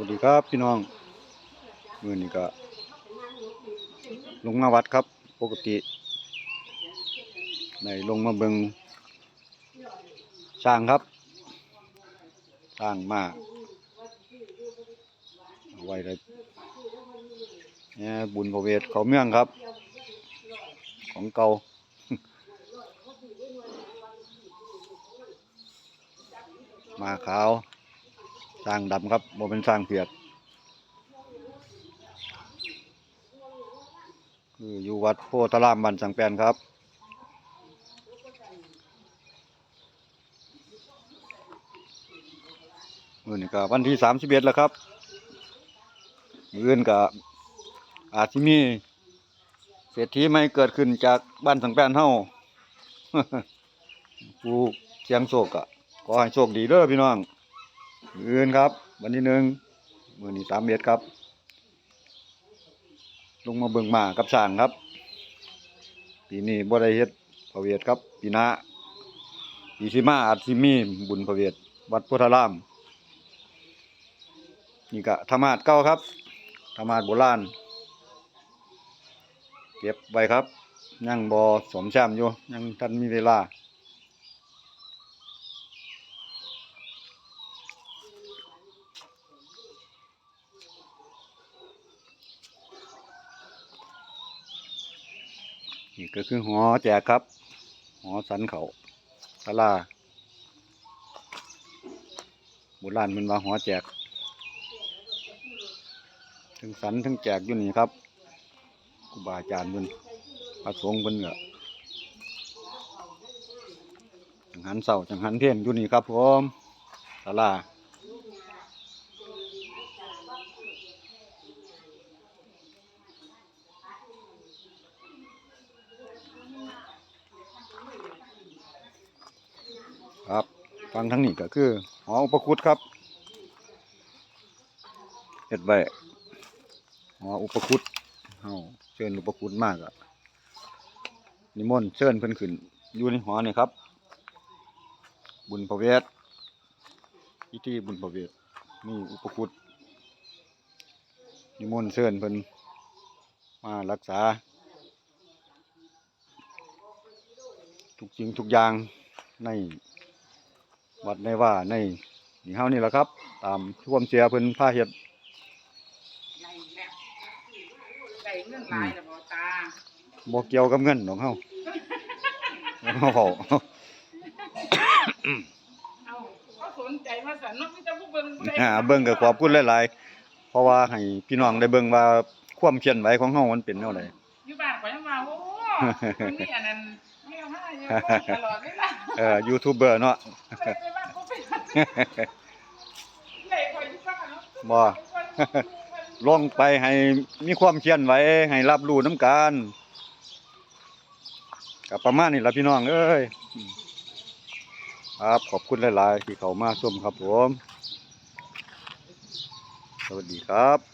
วัสดีครับพี่น้องมือนี้ก็ลงมาวัดครับ ปกติในลงมาเบิงสร้างครับสร้างมาเอาไว้เลยเนี่ยบุญพระเวทเขาเมืองครับ ของเก่ามาขาว สร้างดำครับโมเป็นสร้างเปียก คืออยู่วัดโพธารามบันสังแปนครับ มื่อนี้ก็วันที่สามสิบเอ็ดแล้วครับมื่อนก็อาจจะมีเศรษฐีไม่เกิดขึ้นจากบ้านสังแปนเฮาผู้เสียงโศกอะขอให้โชคดีเด้อพี่น้อง มื้ออื่นครับ วันที่หนึ่งมือนี้สามเมตรครับ ลงมาเบิ่งหมากับช้างครับ ปีนี้บ่ได้เฮ็ดพระเวทครับ ปีหน้าปีสิมาอาจสิมีบุญพระเวทวัดพุทธาราม นี่ก็ธรรมาสเก่าครับธรรมาสโบราณเก็บไว้ครับ ยังบ่สมแซมอยู่ยังทันมีเวลา นี่ก็คือหอแจกครับหอสันเขาตะลาโบราณมันว่าหอแจก ถึงสันถึงแจกอยู่นี่ครับครูบาอาจารย์เพิ่นพระสงฆ์เพิ่นก็จังหันเสาจังหันเทียนอยู่นี่ครับผมตะลา ครับฟังทั้งนี้ก็คือหออุปคุตครับเฮ็ดไว้หออุปคุตเฮาเชิญอุปคุตมากอะนิมนต์เชิญเพิ่นขึ้นอยู่ในหอนี่ครับ บุญพระเวทพิธีบุญพระเวทนี่อุปคุตนิมนต์เชิญเพิ่นมารักษา ทุกสิ่งทุกอย่างใน วัดในว่าในนี่เฮานี่แหละครับ ตามท่วามเสียเพิ่นพาเฮ็ดได้แล้วได้เงินหลายแล้วบ่ตาบ่เกี่ยวกับเงินของเฮาเฮาเว้าเอาก็สนใจมาสั่นเนาะมีแต่ผู้เบิ่งผู้ใดอ่าเบิ่งก็ขอบคุณหลายๆเพราะว่าให้พี่น้องได้เบิ่งว่าความเคลื่อนไหวของเฮามันเป็นแนวใดอยู่บ้านก็ยังว่าโอ้คนนี้อันนั้น ไม่เอาให้อยู่ตลอดเวลาเออยูทูบเบอร์เนาะได้ไปบ้านก็ไปได้คอยอยู่บ้านเนาะบ่ลงไปให้มีความเคลื่อนไหวให้รับรู้นํกันก็ประมาณนี้ล่ะพี่น้องเอ้ยครับขอบคุณหลาย ๆ ที่เข้ามาชมครับผม สวัสดีครับ